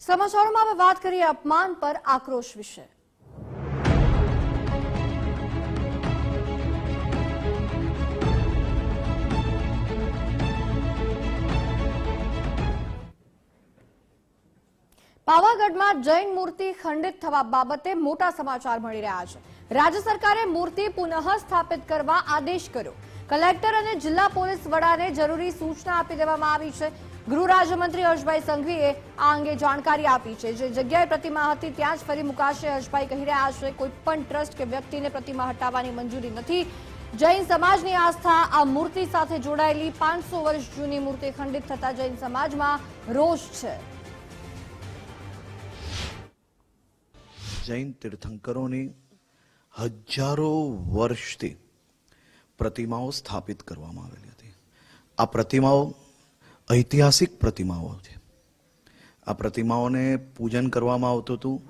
સમાચારોમાં હવે વાત કરીએ અપમાન પર આક્રોશ વિશે. પાવાગઢમાં જૈન મૂર્તિ ખંડિત થવા બાબતે મોટા સમાચાર મળી રહ્યા છે. રાજ્ય સરકારે મૂર્તિ પુનઃ સ્થાપિત કરવા આદેશ કર્યો. કલેક્ટર અને જિલ્લા પોલીસ વડાને જરૂરી સૂચના આપી દેવામાં આવી છે. ગૃહ રાજ્યમંત્રી હર્ષભાઈ સંઘવીએ આ અંગે જાણકારી આપી છે. જે જગ્યાએ પ્રતિમા હતી ત્યાં જ ફરી મુકાશે હર્ષભાઈ કહી રહ્યા છે. કોઈ પણ ટ્રસ્ટ કે વ્યક્તિને પ્રતિમા હટાવવાની મંજૂરી નથી. જૈન સમાજની આસ્થા આ મૂર્તિ સાથે જોડાયેલી પાંચસો વર્ષ જૂની મૂર્તિ ખંડિત થતા જૈન સમાજમાં રોષ છે. જૈન તીર્થંકરોની હજારો વર્ષથી પ્રતિમાઓ સ્થાપિત કરવામાં આવેલી હતી. આ પ્રતિમાઓ ઐતિહાસિક પ્રતિમાઓ છે. આ પ્રતિમાઓને પૂજન કરવામાં આવતું હતું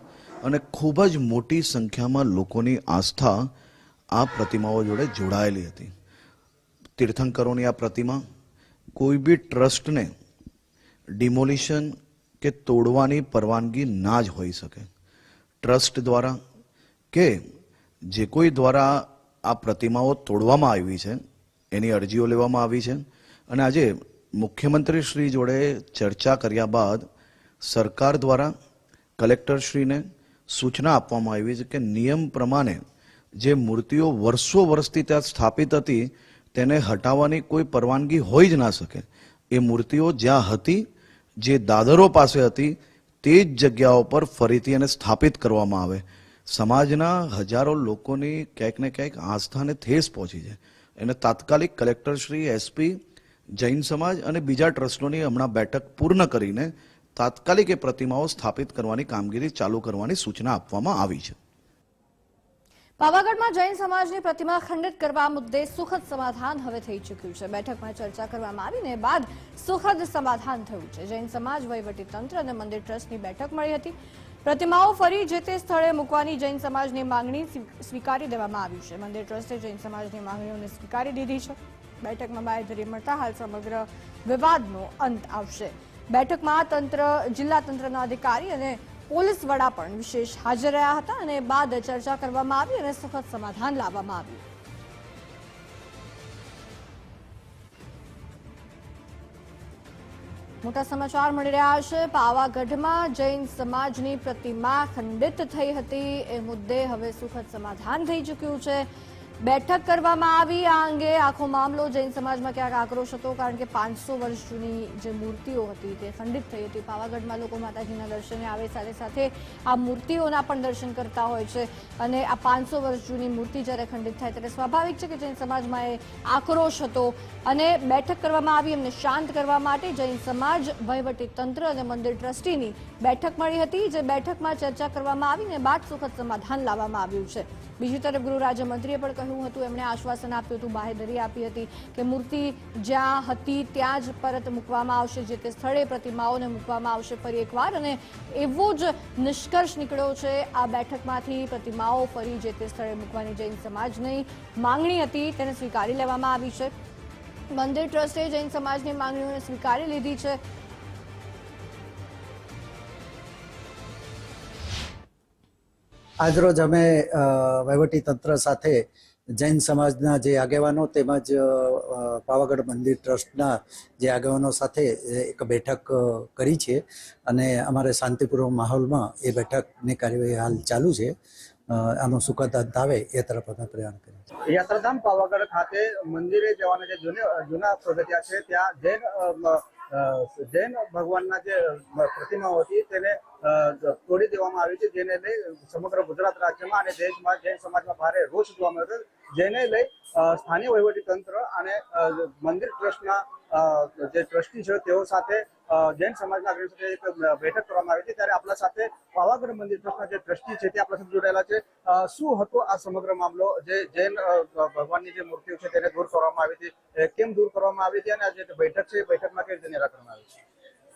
અને ખૂબ જ મોટી સંખ્યામાં લોકોની આસ્થા આ પ્રતિમાઓ જોડે જોડાયેલી હતી. તીર્થંકરોની આ પ્રતિમા કોઈ બી ટ્રસ્ટને ડિમોલિશન કે તોડવાની પરવાનગી ના જ હોઈ શકે. ટ્રસ્ટ દ્વારા કે જે કોઈ દ્વારા આ પ્રતિમાઓ તોડવામાં આવી છે, એની અરજીઓ લેવામાં આવી છે અને આજે મુખ્યમંત્રી શ્રી જોડે ચર્ચા કર્યા બાદ સરકાર દ્વારા કલેક્ટરશ્રીને સૂચના આપવામાં આવી છે કે નિયમ પ્રમાણે જે મૂર્તિઓ વર્ષો વર્ષથી ત્યાં સ્થાપિત હતી, તેને હટાવવાની કોઈ પરવાનગી હોઈ જ ના શકે. એ મૂર્તિઓ જ્યાં હતી, જે દાદરો પાસે હતી, તે જ જગ્યાઓ પર ફરીથી એને સ્થાપિત કરવામાં આવે. સમાજના હજારો લોકોની ક્યાંક ને ક્યાંક આસ્થાને ઠેસ પહોંચી છે. એને તાત્કાલિક કલેક્ટરશ્રી, એસપી જૈન સમાજ અને બીજા ટ્રસ્ટોની હમણાં બેઠક પૂર્ણ કરીને તાત્કાલિક એ પ્રતિમાઓ સ્થાપિત કરવાની કામગીરી ચાલુ કરવાની સૂચના આપવામાં આવી છે. પાવાગઢમાં જૈન સમાજની પ્રતિમા ખંડિત કરવા મુદ્દે સુખદ સમાધાન હવે થઈ ચૂક્યું છે. બેઠકમાં ચર્ચા કરવામાં આવીને બાદ સુખદ સમાધાન થયું છે. જૈન સમાજ, વહીવટી તંત્ર અને મંદિર ટ્રસ્ટની બેઠક મળી હતી. પ્રતિમાઓ ફરી જે તે સ્થળે મૂકવાની જૈન સમાજની માંગણી સ્વીકારી દેવામાં આવી છે. મંદિર ટ્રસ્ટે જૈન સમાજની માંગણીઓને સ્વીકારી દીધી છે. બેઠકમાં બાંયધરી મળતા હાલ સમગ્ર વિવાદનો અંત આવશે. બેઠકમાં તંત્ર, જિલ્લા તંત્રના અધિકારી અને પોલીસ વડા પણ વિશેષ હાજર રહ્યા હતા અને બાદ ચર્ચા કરવામાં આવી અને સુખદ સમાધાન લાવવામાં આવ્યું. મોટા સમાચાર મળી રહ્યા છે. પાવાગઢમાં જૈન સમાજની પ્રતિમા ખંડિત થઈ હતી. એ મુદ્દે હવે સુખદ સમાધાન થઈ ચૂક્યું છે. બેઠક કરવામાં આવી. આ અંગે આખો મામલો જૈન સમાજમાં ક્યાંક આક્રોશ હતો, કારણ કે પાંચસો વર્ષ જૂની જે મૂર્તિઓ હતી તે ખંડિત થઈ હતી. પાવાગઢમાં લોકો માતાજીના દર્શને આવે સાથે સાથે આ મૂર્તિઓના પણ દર્શન કરતા હોય છે અને આ પાંચસો વર્ષ જૂની મૂર્તિ જ્યારે ખંડિત થાય ત્યારે સ્વાભાવિક છે કે જૈન સમાજમાં એ આક્રોશ હતો અને બેઠક કરવામાં આવી એમને શાંત કરવા માટે જૈન સમાજ વહીવટી તંત્ર અને મંદિર ટ્રસ્ટીની બેઠક મળી હતી, જે બેઠકમાં ચર્ચા કરવામાં આવી ને બાદ સુખદ સમાધાન લાવવામાં આવ્યું છે. બીજી તરફ ગૃહ રાજ્યમંત્રીએ પણ કહ્યું હતું. એમણે આશ્વાસન આપ્યું હતું બાહેધરી આપી હતી કે મૂર્તિ જ્યાં હતી ત્યાં જ પરત મૂકવામાં આવશે, જે તે સ્થળે પ્રતિમાઓને મૂકવામાં આવશે ફરી એકવાર. અને એવો જ નિષ્કર્ષ નીકળ્યો છે, આ બેઠકમાંથી પ્રતિમાઓ ફરી જે તે સ્થળે મૂકવાની જૈન સમાજની માંગણી હતી તેને સ્વીકારી લેવામાં આવી છે. મંદિર ટ્રસ્ટે જૈન સમાજની માંગણીઓને સ્વીકારી લીધી છે. આજરોજ અમે વહીવટી તંત્ર સાથે જૈન સમાજના જે આગેવાનો તેમજ પાવાગઢ મંદિર ટ્રસ્ટના જે આગેવાનો સાથે એક બેઠક કરી છે અને અમારે શાંતિપૂર્વક માહોલમાં એ બેઠકની કાર્યવાહી હાલ ચાલુ છે. આનો સુખદ અંત આવે એ તરફ અમે પ્રયાણ કરીએ યાત્રાધામ પાવાગઢ ખાતે મંદિરે જવાના જે જૂના જૂના પગથિયા છે, ત્યાં જૈન જૈન ભગવાનના જે પ્રતિમાઓ હતી તેને તોડી દેવામાં આવી છે, જેને લઈ સમગ્ર ગુજરાત રાજ્યમાં અને દેશમાં જૈન સમાજમાં ભારે રોષ જોવા મળ્યો હતો. જેને લઈ સ્થાનિક વહીવટી તંત્ર અને મંદિર ટ્રસ્ટના જે ટ્રસ્ટી છે તેઓ સાથે જૈન સમાજના અગ્રણી સાથે એક બેઠક કરવામાં આવી હતી ત્યારે આપણા સાથે પાવાગઢ મંદિર ટ્રસ્ટના જે ટ્રસ્ટી છે તે આપણા સાથે જોડાયેલા છે. શું હતો આ સમગ્ર મામલો? જે જૈન ભગવાનની જે મૂર્તિઓ છે તેને દૂર કરવામાં આવી હતી. કેમ દૂર કરવામાં આવી હતી અને આ જે બેઠક છે બેઠકમાં કેવી રીતે નિરાકરણ આવ્યું છે?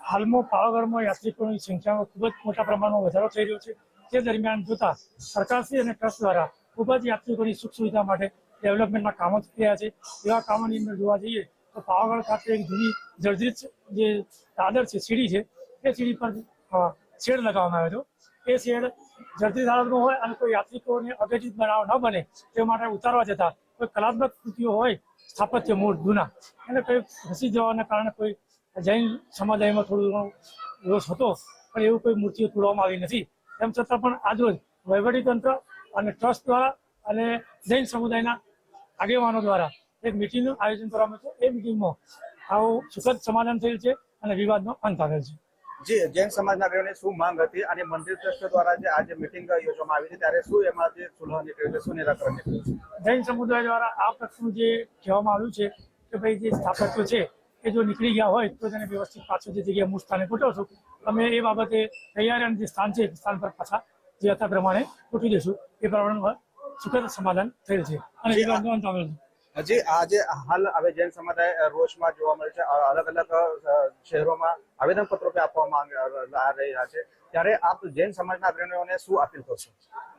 હાલમાં પાવાગઢમાં યાત્રિકોની સંખ્યામાં ખૂબ જ મોટા પ્રમાણમાં વધારો થઈ રહ્યો છે. તે દરમિયાન જોતા સરકારશ્રી અને ટ્રસ્ટ દ્વારા ખૂબ જ યાત્રિકોની સુખ સુવિધા માટે ડેવલપમેન્ટના કામો થઈ રહ્યા છે. એવા કામોની અંદર જોવા જઈએ પાવાગઢ ખાતે એક જૂની જર્જરિત જે દાદર છે, સીડી છે, એ સીડી પર શેડ લગાવવામાં આવ્યો હતો. એ શેડ જર્જરિત હાલતમાં હોય અને કોઈ યાત્રિકોને અગચિત બનાવ ન બને તે માટે ઉતારવા જતા કોઈ કલાત્મક કૃતિઓ હોય, સ્થાપત્ય મૂળ જૂના. એને કંઈ ઘસી જવાના કારણે કોઈ જૈન સમુદાયમાં થોડું ઘણો રોષ હતો, પણ એવું કોઈ મૂર્તિઓ તોડવામાં આવી નથી. તેમ છતાં પણ આજરોજ વહીવટીતંત્ર અને ટ્રસ્ટ દ્વારા અને જૈન સમુદાયના આગેવાનો દ્વારા એક મિટિંગનું આયોજન કરવામાં છે. એ મિટિંગમાં આવું સુખદ સમાધાન થયેલ છે અને વિવાદનો અંત આવેલ છે. જી જૈન સમાજના આગેવાનોની શું માંગ હતી અને મંદિર ટ્રસ્ટ દ્વારા જે આજે મિટિંગ યોજવામાં આવી હતી ત્યારે શું એમાં જે સુલહ નીકળ્યું છે શું નિરાકરણ નીકળ્યું છે? જૈન સમુદાય દ્વારા આ પ્રશ્ન જે કહેવામાં આવ્યું છે કે ભાઈ જે સ્થાપત્યો છે એ જો નીકળી ગયા હોય તો તેને વ્યવસ્થિત પાછું જે જગ્યાએ મૂળ સ્થાને ગોઠવશું અમે એ બાબતે તૈયારી અને જે સ્થાન છે એ સ્થાન પર પાછા જે હતા પ્રમાણે ગોઠવી દઈશું. એ પ્રમાણે સુખદ સમાધાન થયેલ છે અને વિવાદનો અંત આવેલ છે. હજી આજે હાલ હવે જૈન અ, રોષમાં જોવા મળે છે અલગ અલગ શહેરોમાં આવેદન પત્રો આપવામાં રહ્યા છે. ત્યારે આપ જૈન સમાજના અગ્રણીઓને શું અપીલ કરશો?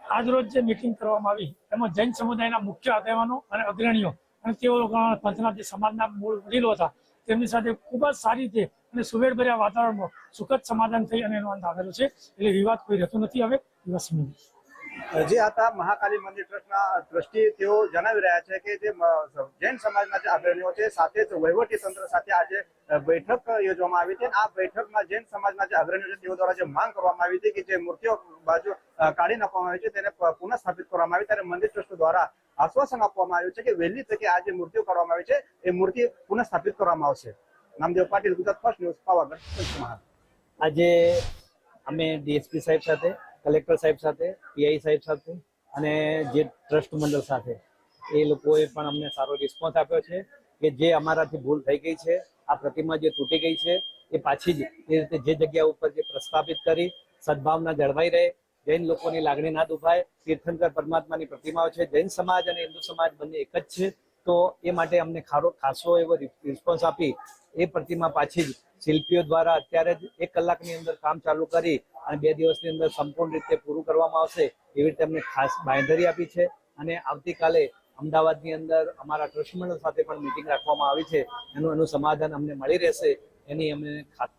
આજ રોજ જે મિટિંગ કરવામાં આવી એમાં જૈન સમુદાયના મુખ્ય આગેવાનો અને અગ્રણીઓ અને તેઓ પંથના જે સમાજના મૂળ વડીલો હતા તેમની સાથે ખૂબ જ સારી રીતે અને સુમેળભર્યા વાતાવરણમાં સુખદ સમાધાન થઈ અને એનો અંત આવેલો છે. એટલે વિવાદ કોઈ રહેતો નથી હવે દિવસ જે હતા મહાકાલી મંદિર ટ્રસ્ટના ટ્રસ્ટી તેઓ જણાવી રહ્યા છે કે જે જૈન સમાજના જે અગ્રણીઓ છે, સાથે જ વહીવટી તંત્ર સાથે આજે બેઠક યોજવામાં આવી હતી આ બેઠકમાં જૈન સમાજના જે અગ્રણીઓ છે તેઓ દ્વારા જે માંગ કરવામાં આવી હતી કે જે મૂર્તિઓ બાજુ કાઢી નાખવામાં આવી છે તેને પુનઃ સ્થાપિત કરવામાં આવી ત્યારે મંદિર ટ્રસ્ટ દ્વારા આશ્વાસન આપવામાં આવ્યું છે કે વહેલી તકે આ જે મૂર્તિઓ કાઢવામાં આવી છે, એ મૂર્તિ પુનઃ સ્થાપિત કરવામાં આવશે. નામદેવ પાટીલ, ગુજરાત ફર્સ્ટ ન્યૂઝ, પાવાગઢ આજે અમે ડીએસપી સાહેબ સાથે કલેક્ટર સાહેબ સાથે, પીઆઈ સાહેબ સાથે અને જે ટ્રસ્ટ મંડળ સાથે. એ લોકોએ પણ અમને સારો રિસ્પોન્સ આપ્યો છે કે જે અમારાથી ભૂલ થઈ ગઈ છે, આ પ્રતિમા જે તૂટી ગઈ છે, એ પાછી જ એ રીતે જે જગ્યા ઉપર જે પ્રસ્થાપિત કરી સદભાવના જળવાઈ રહે, જૈન લોકોની લાગણી ના દુભાય, તીર્થંકર પરમાત્માની પ્રતિમાઓ છે, જૈન સમાજ અને હિન્દુ સમાજ બંને એક જ છે, તો એ માટે અમને ખારો ખાસો એવો રિસ્પોન્સ આપી, એ પ્રતિમા પાછી જ શિલ્પીઓ દ્વારા અત્યારે જ એક કલાકની અંદર કામ ચાલુ કરી અને બે દિવસની અંદર સંપૂર્ણ રીતે પૂરું કરવામાં આવશે એવી રીતે અમને ખાસ બાંયધરી આપી છે અને આવતીકાલે અમદાવાદની અંદર અમારા ટ્રસ્ટ મંડળ સાથે પણ મિટિંગ રાખવામાં આવી છે. એનું એનું સમાધાન અમને મળી રહેશે એની અમને ખાતરી